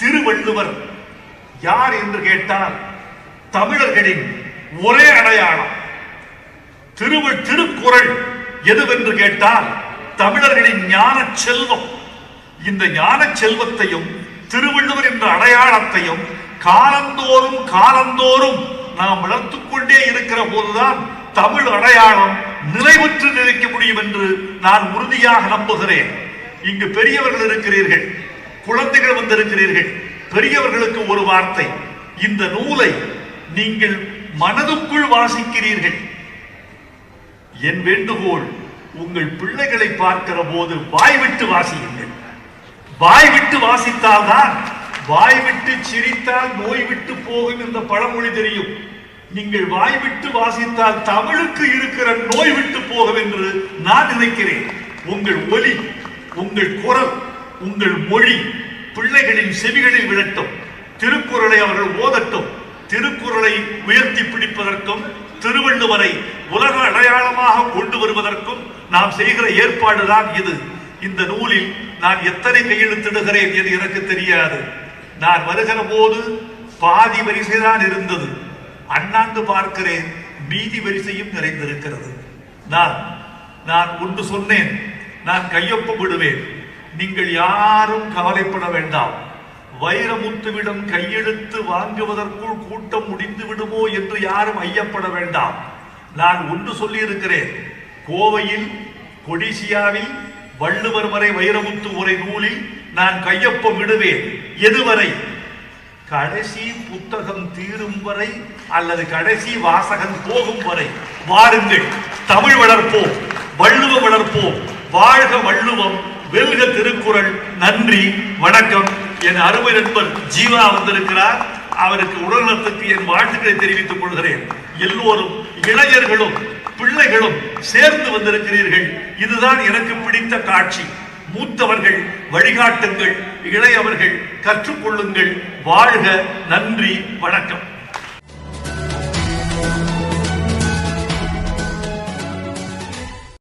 திருவள்ளுவர் யார் என்று கேட்டால் தமிழர்களின் ஒரே அடையாளம். திருவ திருக்குறள் எதுவென்று கேட்டால் தமிழர்களின் ஞான செல்வம். இந்த ஞான செல்வத்தையும் திருவள்ளுவர் என்ற அடையாளத்தையும் காலந்தோறும் காலந்தோறும் நாம் வளர்த்துக் கொண்டே இருக்கிற போதுதான் தமிழ் அடையாளம் நிலைபெற்று நிலைக்க முடியும் என்று நான் உறுதியாக நம்புகிறேன். இங்கு பெரியவர்கள் இருக்கிறீர்கள். குழந்தைகள் வந்திருக்கிறீர்கள் பெரியவர்களுக்கு ஒரு வார்த்தை. இந்த நூலை நீங்கள் மனதுக்குள் வாசிக்கிறீர்கள். என் வேண்டுகோள் உங்கள் பிள்ளைகளை பார்க்கிற போது வாய் விட்டு வாசியுங்கள். வாய் விட்டு வாசித்தால்தான் வாய் விட்டு சிரித்தால் நோய் விட்டு போகும் என்ற பழமொழி தெரியும். நீங்கள் வாய் விட்டு வாசித்தால் தமிழுக்கு இருக்கிற நோய் விட்டு போகும் என்று நான் நினைக்கிறேன். உங்கள் ஒலி உங்கள் குரல் உங்கள் மொழி பிள்ளைகளின் செவிகளில் விழட்டும். திருக்குறளை அவர்கள் ஓதட்டும். திருக்குறளை உயர்த்தி பிடிப்பதற்கும் திருவள்ளுவரை உலக அடையாளமாக கொண்டு வருவதற்கும் நாம் செய்கிற ஏற்பாடுதான் இது. இந்த நூலில் நான் எத்தனை கையெழுத்திடுகிறேன் என்று எனக்கு தெரியாது. நான் வருகிற போது பாதி வரிசைதான் இருந்தது. அண்ணாந்து பார்க்கிறேன் மீதி வரிசையும் நிறைந்திருக்கிறது. நான் நான் ஒன்று சொன்னேன் நான் கையொப்பமிடுவேன். நீங்கள் யாரும் கவலைப்பட வேண்டாம். வைரமுத்துவிடம் கையெழுத்து வாங்குவதற்குள் கூட்டம் முடிந்து விடுமோ என்று யாரும் ஐயப்பட வேண்டாம். நான் ஒன்று சொல்லியிருக்கிறேன். கோவையில் கொடிசியாவில் வள்ளுவர் வரை வைரமுத்து உரை நூலில் நான் கையொப்பம் விடுவேன் எதுவரை? கடைசி புத்தகம் தீரும் வரை அல்லது கடைசி வாசகன் போகும் வரை. வாருங்கள் தமிழ் வளர்ப்போம் வள்ளுவ வளர்ப்போம் வாழ்க வள்ளுவம். வெல்க திருக்குறள் நன்றி வணக்கம். என் அருமை நண்பர் ஜீவா வந்திருக்கிறார். அவருக்கு உடல்நலத்துக்கு என் வாழ்த்துக்களை தெரிவித்துக் கொள்கிறேன். எல்லோரும் இளைஞர்களும் பிள்ளைகளும் சேர்ந்து வந்திருக்கிறீர்கள். இதுதான் எனக்கு பிடித்த காட்சி. மூத்தவர்கள் வழிகாட்டுங்கள். இளையவர்கள் கற்றுக்கொள்ளுங்கள். வாழ்க நன்றி வணக்கம்.